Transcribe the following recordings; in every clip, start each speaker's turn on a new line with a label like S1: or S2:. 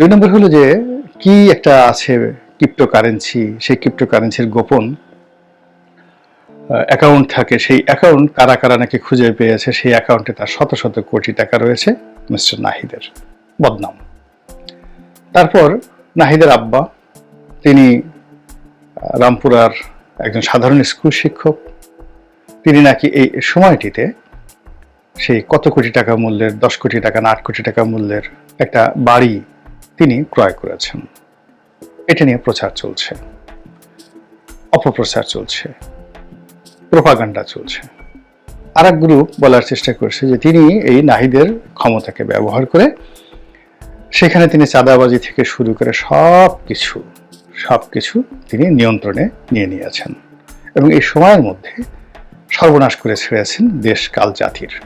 S1: দুই নম্বর হলো যে, কি একটা আছে ক্রিপ্টোকারেন্সি সেই ক্রিপ্টোকারেন্সির গোপন অ্যাকাউন্ট থাকে। সেই অ্যাকাউন্ট কারা কারা নাকি খুঁজে পেয়েছে, সেই অ্যাকাউন্টে তার শত শত কোটি টাকা রয়েছে, মিস্টার নাহিদের। বদনাম। তারপর নাহিদের আব্বা, তিনি রামপুরার একজন সাধারণ স্কুল শিক্ষক। তিনি নাকি এই সময়টিতে সেই কত কোটি টাকা মূল্যের, দশ কোটি টাকা না আট কোটি টাকা মূল্যের একটা বাড়ি তিনি ক্রয় করেছেন। এটা নিয়ে প্রচার চলছে। অপপ্রচার চলছে। প্রোপাগান্ডা চলছে। আর এক গ্রুপ বলার চেষ্টা করছে যে তিনি এই নাহিদের ক্ষমতাকে ব্যবহার করে সেখানে তিনি চাঁদাবাজি থেকে শুরু করে সব কিছু সব কিছু তিনি নিয়ন্ত্রণে নিয়ে নিয়েছেন এবং এই সময়ের মধ্যে সর্বনাশ করে ছেড়েছেন দেশ কাল জাতির।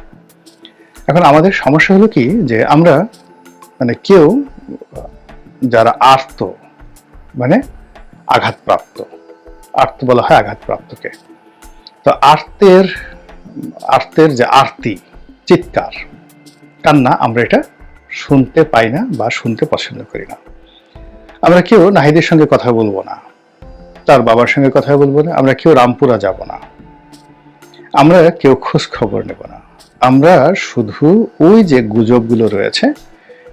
S1: এখন আমাদের সমস্যা হলো কি যে আমরা মানে কেউ যারা আর্ত মানে আঘাতপ্রাপ্ত। আর্ত বলা হয় আঘাতপ্রাপ্তকে। তো আর্তের আর্তের যে আরতি, চিৎকার, কান্না আমরা এটা শুনতে পাই না বা শুনতে পছন্দ করি না। আমরা কেউ নাহিদের সঙ্গে কথা বলব না, তার বাবার সঙ্গে কথা বলব না, আমরা কেউ রামপুরা যাব না, আমরা কেউ খোঁজ খবর নেব না। আমরা শুধু ওই যে গুজবগুলো রয়েছে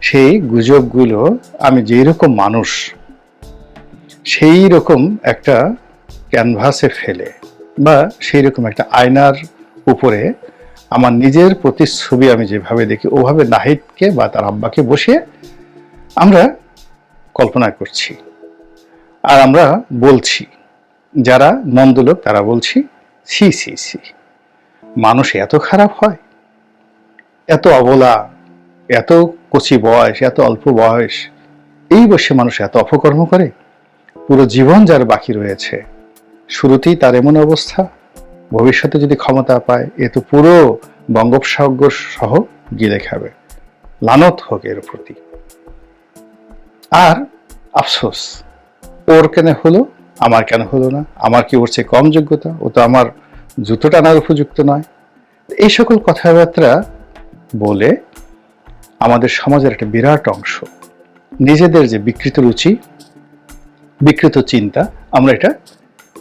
S1: সেই গুজবগুলো আমি যেই রকম মানুষ সেই রকম একটা ক্যানভাসে ফেলে বা সেই রকম একটা আয়নার উপরে আমার নিজের প্রতিচ্ছবি আমি যেভাবে দেখি, ওভাবে নাহিদকে বা তার আব্বাকে বসিয়ে আমরা কল্পনা করছি আর আমরা বলছি। যারা মন্দ লোক তারা বলছি সি সি সি মানুষ এত খারাপ হয়, এত অবলা এত কচি বয়স, এত অল্প বয়স, এই বয়সে মানুষ এত অপকর্ম করে? পুরো জীবন যার বাকি রয়েছে। শুরুতেই তার এমন অবস্থা, ভবিষ্যতে যদি ক্ষমতা পায়, এ তো পুরো বঙ্গোপসাগর সহ গিলে খাবে। লানত হোক এর প্রতি। আর আফসোস, ওর কেন হলো, আমার কেন হলো না? আমার কি ওর চেয়ে কম যোগ্যতা? ও তো আমার জুতো টানার উপযুক্ত নয়। এই সকল কথাবার্তা বলে আমাদের সমাজের একটা বিরাট অংশ। নিজেদের যে বিকৃত রুচি, বিকৃত চিন্তা, আমরা এটা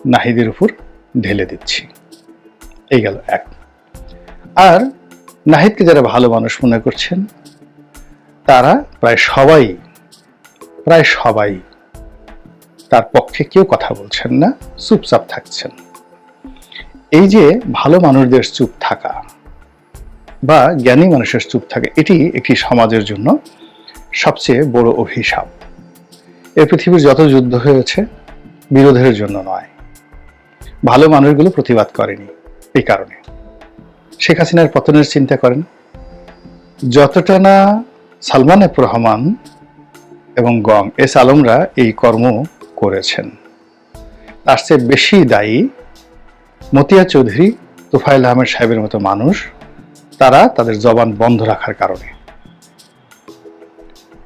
S1: নাহিদের উপর ঢেলে দিচ্ছি। এই গেল এক। আর নাহিদকে যারা ভালো মানুষ মনে করছেন, তারা প্রায় সবাই প্রায় সবাই তার পক্ষে কেউ কথা বলছেন না, চুপচাপ থাকছেন। এই যে ভালো মানুষদের চুপ থাকা বা জ্ঞানী মানুষের চুপ থাকে, এটি একটি সমাজের জন্য সবচেয়ে বড় অভিশাপ। এ পৃথিবীর যত যুদ্ধ হয়েছে, বিরোধের জন্য নয়। ভালো মানুষগুলো প্রতিবাদ করেনি এই কারণে। শেখ হাসিনার পতনের চিন্তা করেন, যতটা না সালমান এফ রহমান এবং গং, এস আলমরা এই কর্ম করেছেন, তার চেয়ে বেশি দায়ী মতিয়া চৌধুরী তুফাইল আহমেদ সাহেবের মতো মানুষ তারা তাদের জবান বন্ধ রাখার কারণে।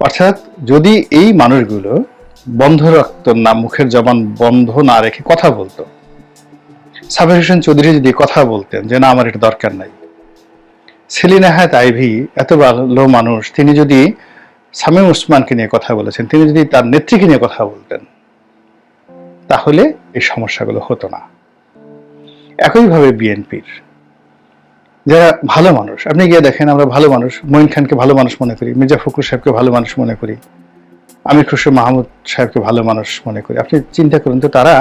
S1: অর্থাৎ যদি এই মানুষগুলো বন্ধ রাখত না, মুখের জবান বন্ধ না রেখে কথা বলতো সাবের হোসেন চৌধুরী যদি কথা বলতেন যে, না, আমার এটা দরকার নাই। সেলিনা হায়াত আইভি, এত ভালো মানুষ, তিনি যদি সামিম উসমানকে নিয়ে কথা বলেছেন, তিনি যদি তার নেত্রীকে নিয়ে কথা বলতেন, তাহলে এই সমস্যাগুলো হতো না। একইভাবে বিএনপির যারা ভালো মানুষ, আপনি গিয়ে দেখেন আমরা ভালো মানুষ, মঈন খানকে ভালো মানুষ মনে করি, মির্জা ফখরুল সাহেবকে ভালো মানুষ মনে করি, আমির খুশরু মাহমুদ সাহেবকে ভালো মানুষ মনে করি। আপনি চিন্তা করুন তো, তারা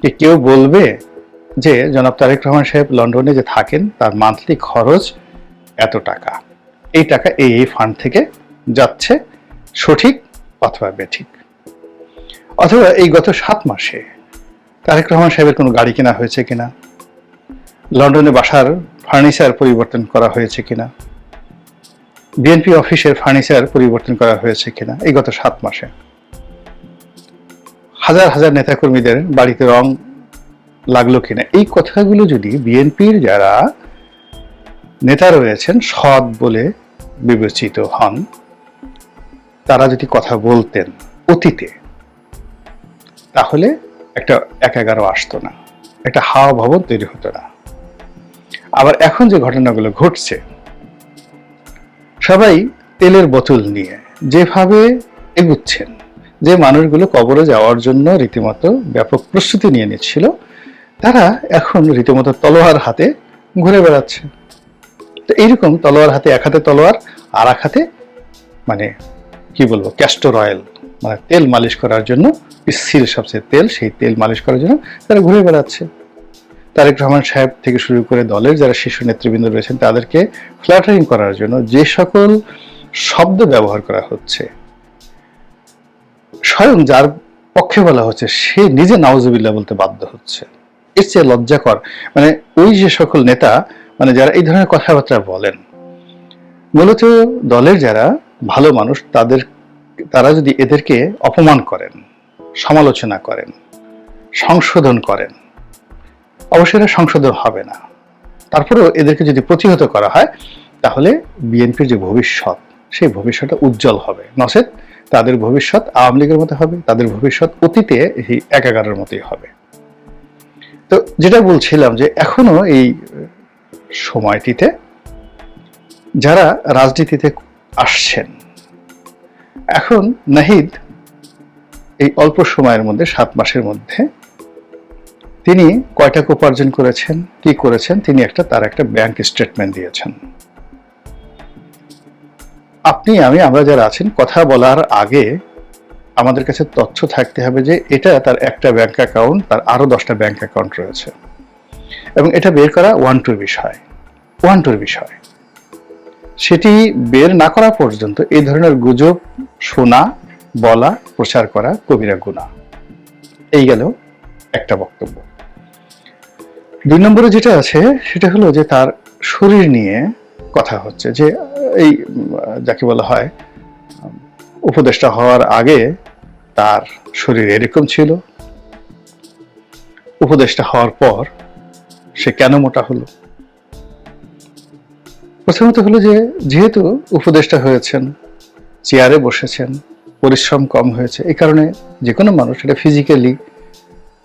S1: কি কেউ বলবে যে, জনাব তারেক রহমান সাহেব লন্ডনে যে থাকেন, তার মান্থলি খরচ এত টাকা? এই টাকা এই এই ফান্ড থেকে যাচ্ছে সঠিক অথবা বেঠিক? অথবা এই গত সাত মাসে তারেক রহমান সাহেবের কোনো গাড়ি কেনা হয়েছে কিনা? লন্ডনে বাসার ফার্নিচার পরিবর্তন করা হয়েছে কিনা? বিএনপি অফিসের ফার্নিচার পরিবর্তন করা হয়েছে কিনা? এই গত সাত মাসে। হাজার হাজার নেতাকর্মীদের বাড়িতে রং লাগল কিনা? এই কথাগুলো যদি বিএনপির যারা নেতা রয়েছেন, সৎ বলে বিবেচিত হন, তারা যদি কথা বলতেন অতীতে, তাহলে একটা এক এগারো আসতো না। একটা হাওয়া ভবন তৈরি হতো না। আবার এখন যে ঘটনাগুলো ঘটছে, সবাই তেলের বোতল নিয়ে যেভাবে এগুচ্ছেন, যে মানুষগুলো কবরে যাওয়ার জন্য রীতিমতো ব্যাপক প্রস্তুতি নিয়ে নিচ্ছিল, তারা এখন রীতিমতো তলোয়ার হাতে ঘুরে বেড়াচ্ছে। তো এইরকম তলোয়ার হাতে এক হাতে তলোয়ার, আর এক হাতে মানে কি বলব ক্যাস্টর অয়েল মানে তেল মালিশ করার জন্য স্থির সবচেয়ে তেল, সেই তেল মালিশ করার জন্য তারা ঘুরে বেড়াচ্ছে। তারেক রহমান সাহেব থেকে শুরু করে দলের যারা শীর্ষ নেতৃবৃন্দ রয়েছেন, তাদেরকে ফ্ল্যাটারিং করার জন্য যে সকল শব্দ ব্যবহার করা হচ্ছে, স্বয়ং যার পক্ষে বলা হচ্ছে, সে নিজে নাউজুবিল্লাহ বলতে বাধ্য হচ্ছে। এর চেয়ে লজ্জাকর মানে ওই যে সকল নেতা মানে যারা এই ধরনের কথাবার্তা বলেন, মূলত দলের যারা ভালো মানুষ, তাদের, তারা যদি এদেরকে অপমান করেন, সমালোচনা করেন, সংশোধন করেন অবশ্যই এটা সংশোধন হবে না। তারপরেও এদেরকে যদি প্রতিহত করা হয়, তাহলে বিএনপির যে ভবিষ্যৎ, সেই ভবিষ্যৎটা উজ্জ্বল হবে। নচেত তাদের ভবিষ্যৎ আওয়ামী লীগের মতো হবে, তাদের ভবিষ্যৎ অতীতে এই একাগারের মতোই হবে। তো যেটা বলছিলাম যে এখনও এই সময়টিতে যারা রাজনীতিতে আসছেন, এখন নাহিদ এই অল্প সময়ের মধ্যে, সাত মাসের মধ্যে তিনি কয় টাকা উপার্জন করেছেন, কি করেছেন, তিনি একটা, তার একটা ব্যাংক স্টেটমেন্ট দিয়েছেন। আপনি, আমি, আমরা যারা আছেন কথা বলার আগে আমাদের কাছে তথ্য থাকতে হবে যে এটা তার একটা ব্যাংক অ্যাকাউন্ট তার আরও দশটা ব্যাংক অ্যাকাউন্ট রয়েছে। এবং এটা বের করা ওয়ান টুর বিষয় ওয়ান টুর বিষয়। সেটি বের না করা পর্যন্ত এই ধরনের গুজব, শোনা, বলা, প্রচার করা কবিরা গুণা। এই গেল একটা বক্তব্য। দুই নম্বরে যেটা আছে, সেটা হলো যে তার শরীর নিয়ে কথা হচ্ছে, যে এই, যাকে বলা হয়, উপদেষ্টা হওয়ার আগে তার শরীর এরকম ছিল। উপদেষ্টা হওয়ার পর সে কেন মোটা হলো? প্রথমত হলো যে, যেহেতু উপদেষ্টা হয়েছেন, চেয়ারে বসেছেন, পরিশ্রম কম হয়েছে এই কারণে যে কোনো মানুষ এটা ফিজিক্যালি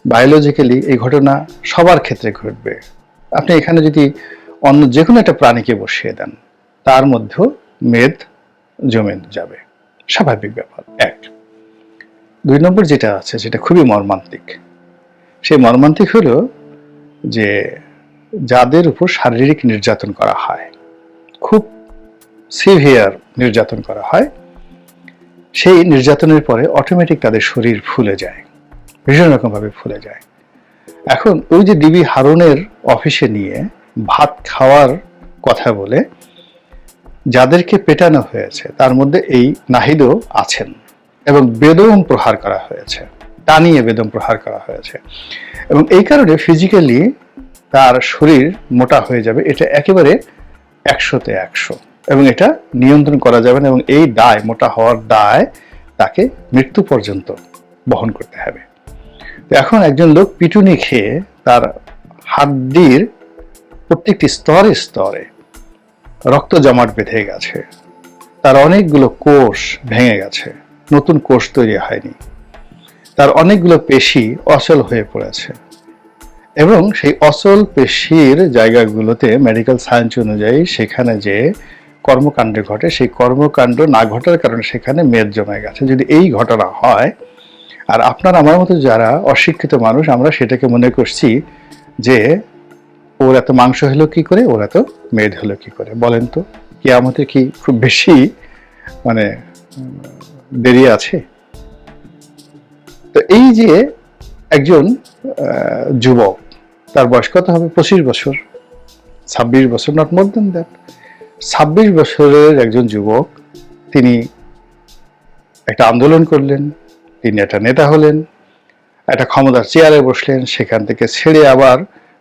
S1: বায়োলজিক্যালি এই ঘটনা সবার ক্ষেত্রে ঘটবে। আপনি এখানে যদি অন্য যে কোনো একটা প্রাণীকে বসিয়ে দেন, তার মধ্যেও মেদ জমে যাবে। স্বাভাবিক ব্যাপার। এক, দুই নম্বর যেটা আছে যেটা খুবই মর্মান্তিক। সেই মর্মান্তিক হলো যে যাদের উপর শারীরিক নির্যাতন করা হয়, খুব সিভিয়ার নির্যাতন করা হয়, সেই নির্যাতনের পরে অটোমেটিক তাদের শরীর ফুলে যায়। ভীষণ রকমভাবে ফুলে যায়। এখন ওই যে ডিবি হারুনের অফিসে নিয়ে ভাত খাওয়ার কথা বলে যাদেরকে পেটানো হয়েছে, তার মধ্যে এই নাহিদও আছেন এবং বেদম প্রহার করা হয়েছে, টানিয়ে বেদম প্রহার করা হয়েছে। এবং এই কারণে ফিজিক্যালি তার শরীর মোটা হয়ে যাবে, এটা একেবারে একশোতে একশো। এবং এটা নিয়ন্ত্রণ করা যাবে না এবং এই দায়, মোটা হওয়ার দায় তাকে মৃত্যু পর্যন্ত বহন করতে হবে। এখন একজন লোক পিটুনি খেয়ে তার হাড্ডির প্রত্যেকটি স্তরে স্তরে রক্ত জমাট বেঁধে গেছে। তার অনেকগুলো কোষ ভেঙে গেছে। নতুন কোষ তৈরি হয়নি। তার অনেকগুলো পেশি অচল হয়ে পড়েছে। এবং সেই অচল পেশির জায়গাগুলোতে মেডিকেল সায়েন্স অনুযায়ী সেখানে যে কর্মকাণ্ড ঘটে, সেই কর্মকাণ্ড না ঘটার কারণে সেখানে মেদ জমে গেছে। যদি এই ঘটনা হয় আর আপনার আমার মতো যারা অশিক্ষিত মানুষ, আমরা সেটাকে মনে করছি যে ওর এত মাংস হলো কি করে, ওর এত মেদ হলো কি করে। বলেন তো কি আমাদের কি খুব বেশি মানে দেরি আছে? তো এই যে একজন যুবক, তার বয়স কত হবে? পঁচিশ বছর। ছাব্বিশ বছর নট মোর দেন দ্যাট ছাব্বিশ বছরের একজন যুবক, তিনি একটা আন্দোলন করলেন। তিনি একটা নেতা হলেন, একটা ক্ষমতার চেয়ারে বসলেন, সেখান থেকে ছেড়ে আবার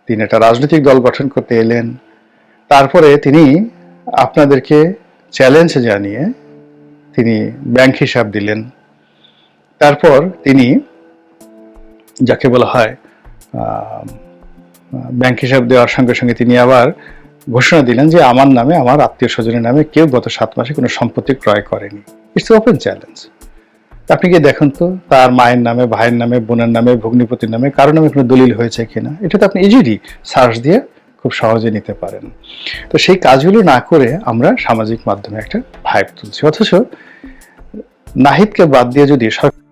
S1: তিনি একটা রাজনৈতিক দল গঠন করতে এলেন। তারপরে তিনি আপনাদেরকে চ্যালেঞ্জ জানিয়ে তিনি ব্যাংক হিসাব দিলেন। তারপর তিনি যাকে বলা হয় ব্যাংক হিসাব দেওয়ার সঙ্গে সঙ্গে তিনি আবার ঘোষণা দিলেন যে আমার নামে, আমার আত্মীয় স্বজনের নামে কেউ গত সাত মাসে কোনো সম্পত্তি ক্রয় করেনি। ইটস ওপেন চ্যালেঞ্জ আপনি কি দেখেন তো, তার মায়ের নামে, ভাইয়ের নামে, বোনের নামে, ভগ্নিপতির নামে কারও নামে কোনো দলিল হয়েছে কিনা, এটা তো আপনি ইজিলি সার্চ দিয়ে খুব সহজে নিতে পারেন। তো সেই কাজগুলো না করে আমরা সামাজিক মাধ্যমে একটা ভাইব তুলছি। অথচ নাহিদকে বাদ দিয়ে যদি